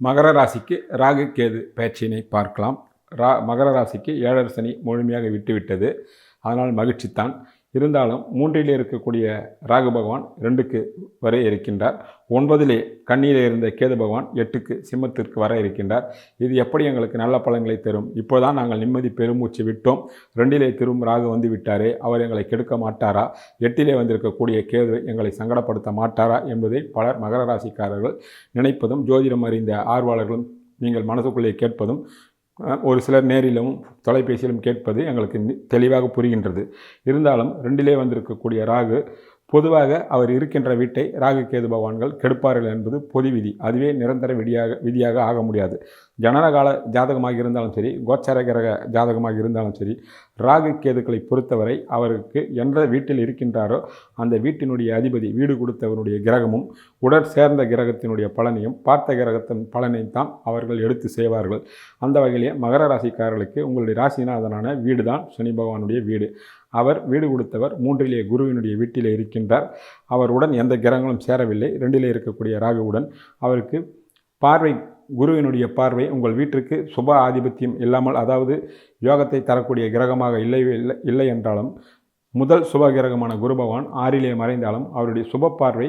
மகர ராசிக்கு ராகு கேது பயிற்சியினை பார்க்கலாம். ரா மகர ராசிக்கு ஏழரை சனி முழுமையாக விட்டுவிட்டது. அதனால் மகிழ்ச்சி தான் இருந்தாலும் மூன்றிலே இருக்கக்கூடிய ராகு பகவான் ரெண்டுக்கு வர இருக்கின்றார். ஒன்பதிலே கண்ணியிலே இருந்த கேது பகவான் எட்டுக்கு சிம்மத்திற்கு வர இருக்கின்றார். இது எப்படி எங்களுக்கு நல்ல பலன்களை தரும்? இப்போதான் நாங்கள் நிம்மதி பெருமூச்சு விட்டோம். ரெண்டிலே திரும்ப ராகு வந்து விட்டாரே அவர் எங்களை கெடுக்க மாட்டாரா? எட்டிலே வந்திருக்கக்கூடிய கேது எங்களை சங்கடப்படுத்த மாட்டாரா என்பதை பலர் மகர ராசிக்காரர்கள் நினைப்பதும் ஜோதிடம் அறிந்த ஆர்வலர்களும் நீங்கள் மனசுக்குள்ளே கேட்பதும் ஒரு சிலர் நேரிலும் தொலைபேசியிலும் கேட்பது எங்களுக்கு தெளிவாக புரிகின்றது. இருந்தாலும் ரெண்டிலே வந்திருக்கக்கூடிய ராகு பொதுவாக அவர் இருக்கின்ற வீட்டை ராகு கேது பகவான்கள் கெடுப்பார்கள் என்பது பொது விதி அதுவே நிரந்தர விதியாக விதியாக ஆக முடியாது. ஜனனகால ஜாதகமாக இருந்தாலும் சரி கோச்சார கிரக ஜாதகமாக இருந்தாலும் சரி ராகு கேதுக்களை பொறுத்தவரை அவருக்கு எந்த வீட்டில் இருக்கின்றாரோ அந்த வீட்டினுடைய அதிபதி வீடு கொடுத்தவருடைய கிரகமும் உடற் சேர்ந்த கிரகத்தினுடைய பலனையும் பார்த்த கிரகத்தின் பலனையும் தான் அவர்கள் எடுத்து செய்வார்கள். அந்த வகையிலே மகர ராசிக்காரர்களுக்கு உங்களுடைய ராசிநாதனான வீடு தான் சனி பகவானுடைய வீடு. அவர் வீடு கொடுத்தவர் மூன்றிலே குருவினுடைய வீட்டிலே இருக்கின்றார். அவருடன் எந்த கிரகங்களும் சேரவில்லை. ரெண்டிலே இருக்கக்கூடிய ராகுவுடன் அவருக்கு பார்வை குருவினுடைய பார்வை உங்கள் வீட்டிற்கு சுப ஆதிபத்தியம் இல்லாமல் அதாவது யோகத்தை தரக்கூடிய கிரகமாக இல்லை இல்லை இல்லை என்றாலும் முதல் சுப கிரகமான குரு பகவான் ஆறிலே மறைந்தாலும் அவருடைய சுப பார்வை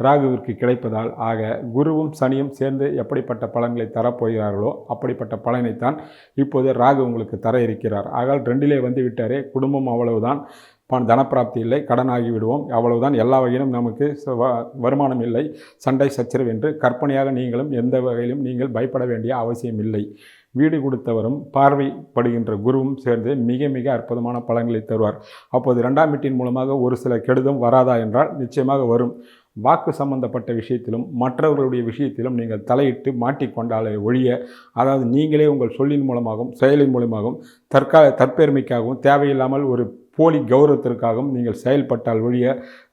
ராகுவிற்கு கிடைப்பதால் ஆக குருவும் சனியும் சேர்ந்து எப்படிப்பட்ட பலன்களை தரப்போகிறார்களோ அப்படிப்பட்ட பலனைத்தான் இப்போது ராகு உங்களுக்கு தர இருக்கிறார். ஆகால் ரெண்டிலே வந்து விட்டாரே குடும்பம் அவ்வளவுதான். பண தனப்பிராப்தி இல்லை கடன் விடுவோம். அவ்வளவுதான். எல்லா வகையிலும் நமக்கு ச- வருமானம் இல்லை. சண்டை சச்சரவு என்று கற்பனையாக நீங்களும் எந்த வகையிலும் நீங்கள் பயப்பட வேண்டிய அவசியம் இல்லை. வீடு கொடுத்தவரும் பார்வைப்படுகின்ற குருவும் சேர்ந்து மிக மிக அற்புதமான பலன்களை தருவார். அப்போது ரெண்டாம் வீட்டின் மூலமாக ஒரு சில கெடுதம் வராதா என்றால் நிச்சயமாக வரும். வாக்கு சம்பந்தப்பட்ட விஷயத்திலும் மற்றவர்களுடைய விஷயத்திலும் நீங்கள் தலையிட்டு மாட்டிக்கொண்டாலே ஒழிய அதாவது நீங்களே உங்கள் சொல்லின் மூலமாகவும் செயலின் மூலமாகவும் தற்கால தற்பெருமைக்காகவும் தேவையில்லாமல் ஒரு போலி கௌரவத்திற்காகவும் நீங்கள் செயல்பட்டால் ஒழிய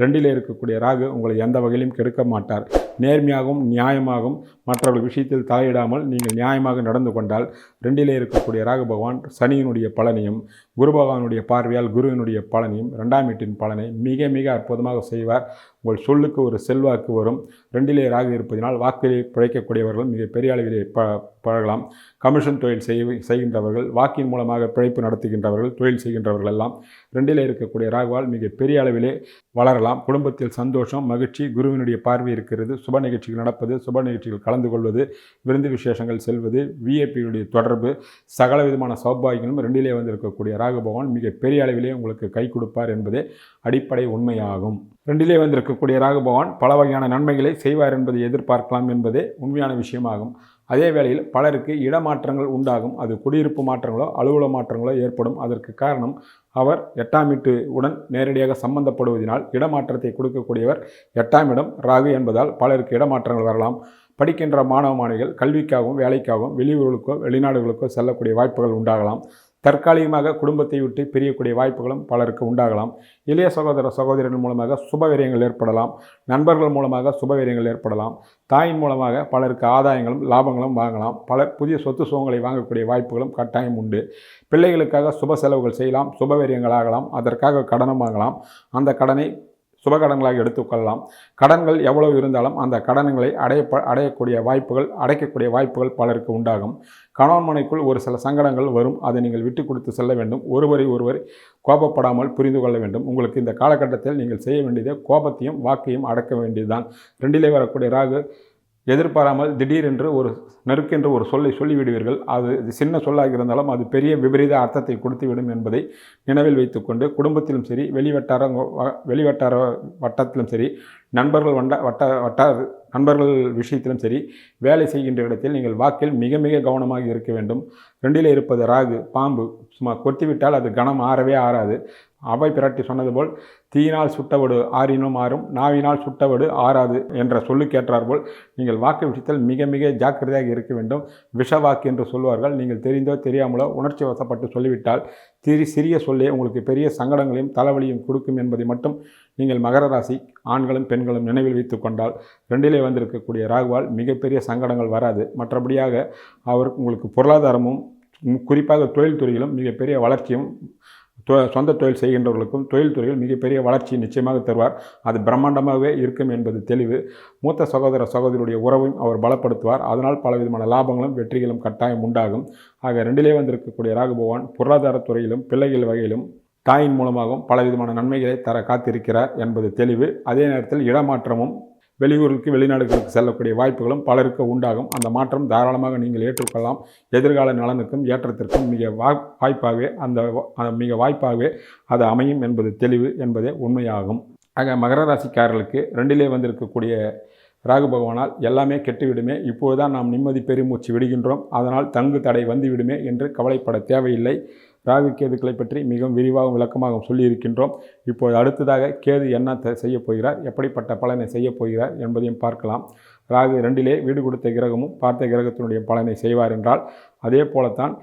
ரெண்டிலே இருக்கக்கூடிய ராகு உங்களை எந்த வகையிலும் கெடுக்க மாட்டார். நேர்மையாகவும் நியாயமாகவும் மற்றவர்கள் விஷயத்தில் தலையிடாமல் நீங்கள் நியாயமாக நடந்து கொண்டால் ரெண்டிலே இருக்கக்கூடிய ராகு பகவான் சனியினுடைய பலனையும் குரு பகவானுடைய பார்வையால் குருவினுடைய பலனையும் ரெண்டாம் வீட்டின் பலனை மிக மிக அற்புதமாக செய்வார். உங்கள் சொல்லுக்கு ஒரு செல்வாக்கு வரும். ரெண்டிலே ராகு இருப்பதினால் வாக்கிலே பிழைக்கக்கூடியவர்கள் மிக பெரிய அளவிலே ப பழகலாம். கமிஷன் தொழில் செய் செய்கின்றவர்கள் வாக்கின் மூலமாக பிழைப்பு நடத்துகின்றவர்கள் தொழில் செய்கின்றவர்கள் எல்லாம் ரெண்டிலே இருக்கக்கூடிய ராகுவால் மிக பெரிய அளவிலே வளரலாம். குடும்பத்தில் சந்தோஷம் மகிழ்ச்சி குருவினுடைய பார்வை இருக்கிறது. சுப நிகழ்ச்சிகள் நடப்பது சுப நிகழ்ச்சிகள் கலந்து கொள்வது விருந்து விசேஷங்கள் செல்வது விஐபியுடைய தொடர்பு சகல விதமான சௌபாகியங்களும் ரெண்டிலே வந்திருக்கக்கூடிய ராகு பகவான் மிக பெரிய அளவிலே உங்களுக்கு கை கொடுப்பார் என்பதே அடிப்படை உண்மையாகும். ரெண்டிலே வந்திருக்கக்கூடிய ராகு பகவான் பல வகையான நன்மைகளை செய்வார் என்பதை எதிர்பார்க்கலாம் என்பதே உண்மையான விஷயமாகும். அதே வேளையில் பலருக்கு இடமாற்றங்கள் உண்டாகும். அது குடியிருப்பு மாற்றங்களோ அலுவலக மாற்றங்களோ ஏற்படும். அதற்கு காரணம் அவர் எட்டாம் வீட்டு உடன் நேரடியாக சம்பந்தப்படுவதனால் இடமாற்றத்தை கொடுக்கக்கூடியவர் எட்டாம் இடம் ராகு என்பதால் பலருக்கு இடமாற்றங்கள் வரலாம். படிக்கின்ற மாணவ மாணவிகள் கல்விக்காகவும் வேலைக்காகவும் வெளியூர்களுக்கோ வெளிநாடுகளுக்கோ செல்லக்கூடிய வாய்ப்புகள் உண்டாகலாம். தற்காலிகமாக குடும்பத்தை விட்டு பிரியக்கூடிய வாய்ப்புகளும் பலருக்கு உண்டாகலாம். இளைய சகோதர சகோதரிகள் மூலமாக சுபவிரயங்கள் ஏற்படலாம். நண்பர்கள் மூலமாக சுபவிரயங்கள் ஏற்படலாம். தாயின் மூலமாக பலருக்கு ஆதாயங்களும் லாபங்களும் வாங்கலாம். பலர் புதிய சொத்து சுகங்களை வாங்கக்கூடிய வாய்ப்புகளும் கட்டாயம் உண்டு. பிள்ளைகளுக்காக சுப செலவுகள் செய்யலாம். சுபவிரயங்கள் ஆகலாம். அதற்காக கடனும் வாங்கலாம். அந்த கடனை சுபகடன்களாக எடுத்துக்கொள்ளலாம் கடன்கள் எவ்வளவு இருந்தாலும் அந்த கடன்களை அடைய அடையக்கூடிய வாய்ப்புகள் அடைக்கக்கூடிய வாய்ப்புகள் பலருக்கு உண்டாகும். கணவன் மனைக்குள் ஒரு சில சங்கடங்கள் வரும். அதை நீங்கள் விட்டு கொடுத்து செல்ல வேண்டும். ஒருவரை ஒருவர் கோபப்படாமல் புரிந்து கொள்ள வேண்டும். உங்களுக்கு இந்த காலகட்டத்தில் நீங்கள் செய்ய வேண்டியது கோபத்தையும் வாக்கையும் அடக்க வேண்டியதுதான். ரெண்டிலே வரக்கூடிய ராகு எதிர்பாராமல் திடீரென்று ஒரு நெருக்கென்று ஒரு சொல்லை சொல்லிவிடுவீர்கள். அது சின்ன சொல்லாக இருந்தாலும் அது பெரிய விபரீத அர்த்தத்தை கொடுத்துவிடும் என்பதை நினைவில் வைத்துக்கொண்டு குடும்பத்திலும் சரி வெளிவட்டார வெளிவட்டார வட்டத்திலும் சரி நண்பர்கள் வண்ட வட்ட வட்டார நண்பர்கள் விஷயத்திலும் சரி வேலை செய்கின்ற இடத்தில் நீங்கள் வாக்கில் மிக மிக கவனமாக இருக்க வேண்டும். ரெண்டிலே இருப்பது ராகு பாம்பு சும்மா கொத்திவிட்டால் அது கனம் ஆறவே ஆறாது. அவை பிராட்டி சொன்னது போல் தீயினால் சுட்டவடு ஆறினும் ஆறும் நாவினால் சுட்டவடு ஆறாது என்ற சொல்லுக்கேற்றார்போல் நீங்கள் வாக்கு விஷயத்தில் மிக மிக ஜாக்கிரதையாக இருக்க வேண்டும். விஷவாக்கு என்று சொல்வார்கள். நீங்கள் தெரிந்தோ தெரியாமலோ உணர்ச்சி வசப்பட்டு சொல்லிவிட்டால் திரி சிறிய சொல்லே உங்களுக்கு பெரிய சங்கடங்களையும் தலைவலியும் கொடுக்கும் என்பதை மட்டும் நீங்கள் மகர ராசி ஆண்களும் பெண்களும் நினைவில் வைத்து கொண்டால் ரெண்டிலே வந்திருக்கக்கூடிய ராகுவால் மிகப்பெரிய சங்கடங்கள் வராது. மற்றபடியாக அவர் உங்களுக்கு பொருளாதாரமும் குறிப்பாக தொழில் துறையிலும் மிகப்பெரிய வளர்ச்சியும் சொந்த தொழில் செய்கின்றவர்களுக்கும் தொழில் துறையில் மிகப்பெரிய வளர்ச்சி நிச்சயமாக தருவார். அது பிரம்மாண்டமாகவே இருக்கும் என்பது தெளிவு. மூத்த சகோதர சகோதரியுடைய உறவையும் அவர் பலப்படுத்துவார். அதனால் பலவிதமான லாபங்களும் வெற்றிகளும் கட்டாயம் உண்டாகும். ஆக ரெண்டிலே வந்திருக்கக்கூடிய ராகுபவான் பொருளாதாரத்துறையிலும் பிள்ளைகள் வகையிலும் தாயின் மூலமாகவும் பலவிதமான நன்மைகளை தர காத்திருக்கிறார் என்பது தெளிவு. அதே நேரத்தில் இடமாற்றமும் வெளியூருக்கு வெளிநாடுகளுக்கு செல்லக்கூடிய வாய்ப்புகளும் பலருக்கு உண்டாகும். அந்த மாற்றம் தாராளமாக நீங்கள் ஏற்றுக்கொள்ளலாம். எதிர்கால நலனுக்கும் ஏற்றத்திற்கும் மிக வாய்ப்பாகவே அந்த மிக வாய்ப்பாகவே அது அமையும் என்பது தெளிவு என்பதே உண்மையாகும். ஆக மகர ராசிக்காரர்களுக்கு ரெண்டிலே வந்திருக்கக்கூடிய ராகு பகவானால் எல்லாமே கெட்டுவிடுமே. இப்போதுதான் நாம் நிம்மதி பெருமூச்சு விடுகின்றோம். அதனால் தங்கு தடை வந்துவிடுமே என்று கவலைப்பட தேவையில்லை. ராகு கேதுக்களை பற்றி மிகவும் விரிவாகவும் விளக்கமாகவும் சொல்லியிருக்கின்றோம். இப்போது அடுத்ததாக கேது என்ன செய்யப் போகிறார் எப்படிப்பட்ட பலனை செய்யப் போகிறார் என்பதையும் பார்க்கலாம். ராகு ரெண்டிலே வீடு கொடுத்த கிரகமும் பார்த்த கிரகத்தினுடைய பலனை செய்வார் என்றால் அதே போலத்தான்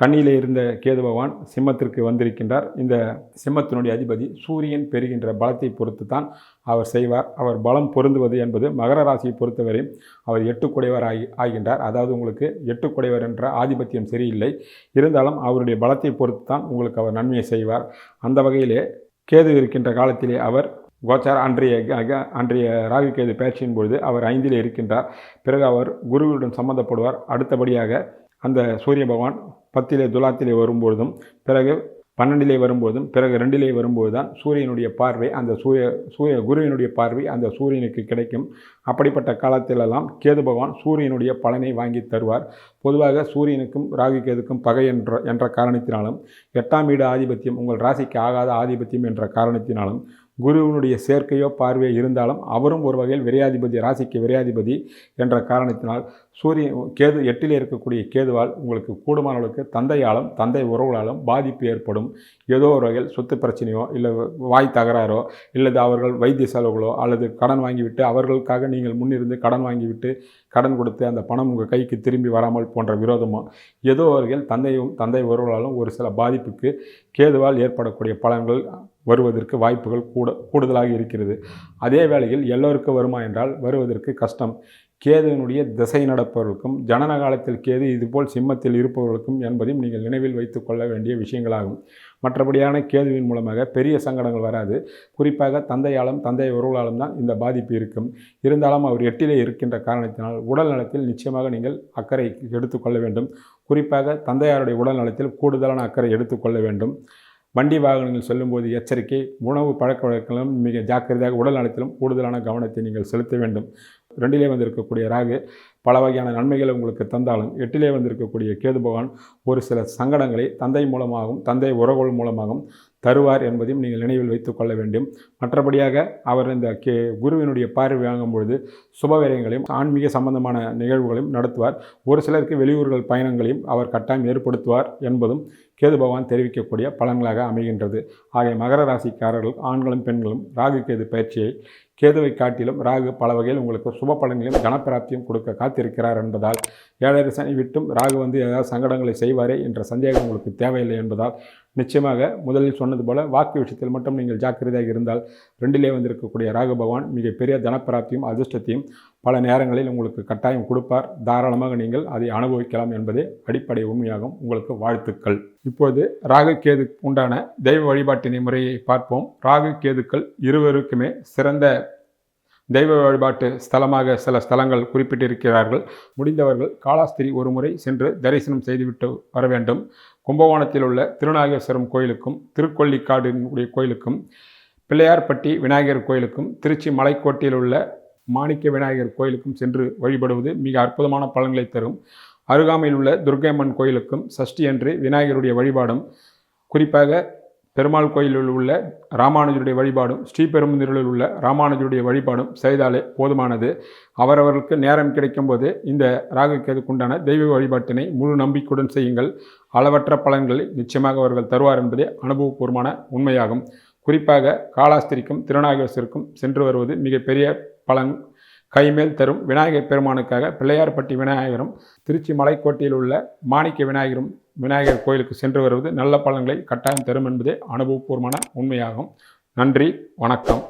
கண்ணியிலே இருந்த கேது பகவான் சிம்மத்திற்கு வந்திருக்கின்றார். இந்த சிம்மத்தினுடைய அதிபதி சூரியன் பெறுகின்ற பலத்தை பொறுத்து தான் அவர் செய்வார். அவர் பலம் பொருந்துவது என்பது மகர ராசியை பொறுத்தவரை அவர் எட்டுக்குடையவர் ஆகி ஆகின்றார். அதாவது உங்களுக்கு எட்டுக்குடையவர் என்ற ஆதிபத்தியம் சரியில்லை. இருந்தாலும் அவருடைய பலத்தை பொறுத்து தான் உங்களுக்கு அவர் நன்மையை செய்வார். அந்த வகையிலே கேது இருக்கின்ற காலத்திலே அவர் கோச்சார் அன்றைய அன்றைய ராகு கேது பயிற்சியின் பொழுது அவர் ஐந்தில் இருக்கின்றார். பிறகு அவர் குருவுடன் சம்மந்தப்படுவார் அடுத்தபடியாக அந்த சூரிய பகவான் பத்திலே துலாத்திலே வரும்பொழுதும் பிறகு பன்னெண்டிலே வரும்போதும் பிறகு ரெண்டிலே வரும்போது தான் சூரியனுடைய பார்வை அந்த சூரிய சூரிய குருவினுடைய பார்வை அந்த சூரியனுக்கு கிடைக்கும். அப்படிப்பட்ட காலத்திலெல்லாம் கேது பகவான் சூரியனுடைய பலனை வாங்கி தருவார். பொதுவாக சூரியனுக்கும் ராகு கேதுக்கும் பகை என்ற என்ற காரணத்தினாலும் எட்டாம் வீடு ஆதிபத்தியம் உங்கள் ராசிக்கு ஆகாத ஆதிபத்தியம் என்ற காரணத்தினாலும் குருவினுடைய சேர்க்கையோ பார்வையோ இருந்தாலும் அவரும் ஒரு வகையில் விரையாதிபதி ராசிக்கு விரையாதிபதி என்ற காரணத்தினால் சூரியன் கேது எட்டிலே இருக்கக்கூடிய கேதுவால் உங்களுக்கு கூடுமானவர்களுக்கு தந்தையாலும் தந்தை உறவுகளாலும் பாதிப்பு ஏற்படும். ஏதோ ஒரு வகையில் சொத்து பிரச்சனையோ இல்லை வாய் தகராறோ இல்லது அவர்கள் வைத்திய செலவுகளோ அல்லது கடன் வாங்கிவிட்டு அவர்களுக்காக நீங்கள் முன்னிருந்து கடன் வாங்கிவிட்டு கடன் கொடுத்து அந்த பணம் உங்கள் கைக்கு திரும்பி வராமல் போன்ற விரோதமோ ஏதோ வகையில் தந்தையும் தந்தை உறவுகளாலும் ஒரு சில பாதிப்புக்கு கேதுவால் ஏற்படக்கூடிய பலன்கள் வருவதற்கு வாய்ப்புகள் கூட கூடுதலாக இருக்கிறது. அதே வேளையில் எல்லோருக்கும் வருமா என்றால் வருவதற்கு கஷ்டம். கேதுவினுடைய திசை நடப்பவர்களுக்கும் ஜனன காலத்தில் கேது இதுபோல் சிம்மத்தில் இருப்பவர்களுக்கும் என்பதையும் நீங்கள் நினைவில் வைத்து கொள்ள வேண்டிய விஷயங்களாகும். மற்றபடியான கேதுவின் மூலமாக பெரிய சங்கடங்கள் வராது. குறிப்பாக தந்தையாலும் தந்தை உறவுகளாலும் தான் இந்த பாதிப்பு இருக்கும். இருந்தாலும் அவர் எட்டிலே இருக்கின்ற காரணத்தினால் உடல் நலத்தில் நிச்சயமாக நீங்கள் அக்கறை எடுத்துக்கொள்ள வேண்டும். குறிப்பாக தந்தையாருடைய உடல் நலத்தில் கூடுதலான அக்கறை எடுத்துக்கொள்ள வேண்டும். வண்டி வாகனங்கள் செல்லும்போது எச்சரிக்கை உணவு பழக்க வழக்கங்களும் மிக ஜாக்கிரதையாக உடல் நலத்திலும் கூடுதலான கவனத்தை நீங்கள் செலுத்த வேண்டும். ரெண்டிலே வந்திருக்கக்கூடிய ராகு பல வகையான நன்மைகளை உங்களுக்கு தந்தாலும் எட்டிலே வந்திருக்கக்கூடிய கேது பகவான் ஒரு சில சங்கடங்களை தந்தை மூலமாகவும் தந்தை உறவுகள் மூலமாகவும் தருவார் என்பதையும் நீங்கள் நினைவில் வைத்து கொள்ள வேண்டும். மற்றபடியாக அவர் இந்த கே குருவினுடைய பார்வை வாங்கும் பொழுது சுபவிரயங்களையும் ஆன்மீக சம்பந்தமான நிகழ்வுகளையும் நடத்துவார். ஒரு சிலருக்கு வெளியூர்கள் பயணங்களையும் அவர் கட்டாயம் ஏற்படுத்துவார் என்பதும் கேது பகவான் தெரிவிக்கக்கூடிய பலன்களாக அமைகின்றது. ஆகிய மகர ராசிக்காரர்கள் ஆண்களும் பெண்களும் ராகு கேது பயிற்சியை கேதுவை காட்டிலும் ராகு பல வகையில் உங்களுக்கு சுப பலன்களையும் கனப்பிராப்தியும் கொடுக்க காத்திருக்கிறார் என்பதால் ஏழரை சனி விட்டும் ராகு வந்து ஏதாவது சங்கடங்களை செய்வாரே என்ற சந்தேகம் உங்களுக்கு தேவையில்லை என்பதால் நிச்சயமாக முதலில் சொன்னது போல வாக்கு விஷயத்தில் மட்டும் நீங்கள் ஜாக்கிரதையாக இருந்தால் ரெண்டிலே வந்திருக்கக்கூடிய ராகு பகவான் மிகப்பெரிய தனப்பிராப்தியும் அதிர்ஷ்டத்தையும் பல நேரங்களில் உங்களுக்கு கட்டாயம் கொடுப்பார். தாராளமாக நீங்கள் அதை அனுபவிக்கலாம் என்பதே அடிப்படை உண்மையாகும். உங்களுக்கு வாழ்த்துக்கள். இப்போது ராகு கேது உண்டான தெய்வ வழிபாட்டினை முறையை பார்ப்போம். ராகு கேதுக்கள் இருவருக்குமே சிறந்த தெய்வ வழிபாட்டு ஸ்தலமாக சில ஸ்தலங்கள் குறிப்பிட்டிருக்கிறார்கள். முடிந்தவர்கள் காலாஸ்திரி ஒரு முறை சென்று தரிசனம் செய்துவிட்டு வர வேண்டும். கும்பகோணத்தில் உள்ள திருநாகேஸ்வரம் கோயிலுக்கும் திருக்கொல்லிக்காடு கோயிலுக்கும் பிள்ளையார்பட்டி விநாயகர் கோயிலுக்கும் திருச்சி மலைக்கோட்டையில் உள்ள மாணிக்க விநாயகர் கோயிலுக்கும் சென்று வழிபடுவது மிக அற்புதமான பலன்களை தரும். அருகாமையில் உள்ள துர்க்கையம்மன் கோயிலுக்கும் சஷ்டி அன்று விநாயகருடைய வழிபாடும் குறிப்பாக பெருமாள் கோயிலில் உள்ள ராமானுஜருடைய வழிபாடும் ஸ்ரீபெரும்புதூரில் உள்ள ராமானுஜருடைய வழிபாடும் செய்தாலே போதுமானது. அவரவர்களுக்கு நேரம் கிடைக்கும்போது இந்த ராகுக்கேதுக்குண்டான தெய்வ வழிபாட்டினை முழு நம்பிக்கையுடன் செய்யுங்கள். அளவற்ற பலன்களை நிச்சயமாக அவர்கள் தருவார் என்பதே அனுபவபூர்வமான உண்மையாகும். குறிப்பாக காலாஸ்திரிக்கும் திருநாகேஸ்வருக்கும் சென்று வருவது மிகப்பெரிய பலன். கைமேல் தரும் விநாயகர் பெருமானுக்காக பிள்ளையார்பட்டி விநாயகரும் திருச்சி மலைக்கோட்டையில் உள்ள மாணிக்க விநாயகரும் விநாயகர் கோயிலுக்கு சென்று வருவது நல்ல பலன்களை கட்டாயம் தரும் என்பதே அனுபவபூர்வமான உண்மையாகும். நன்றி வணக்கம்.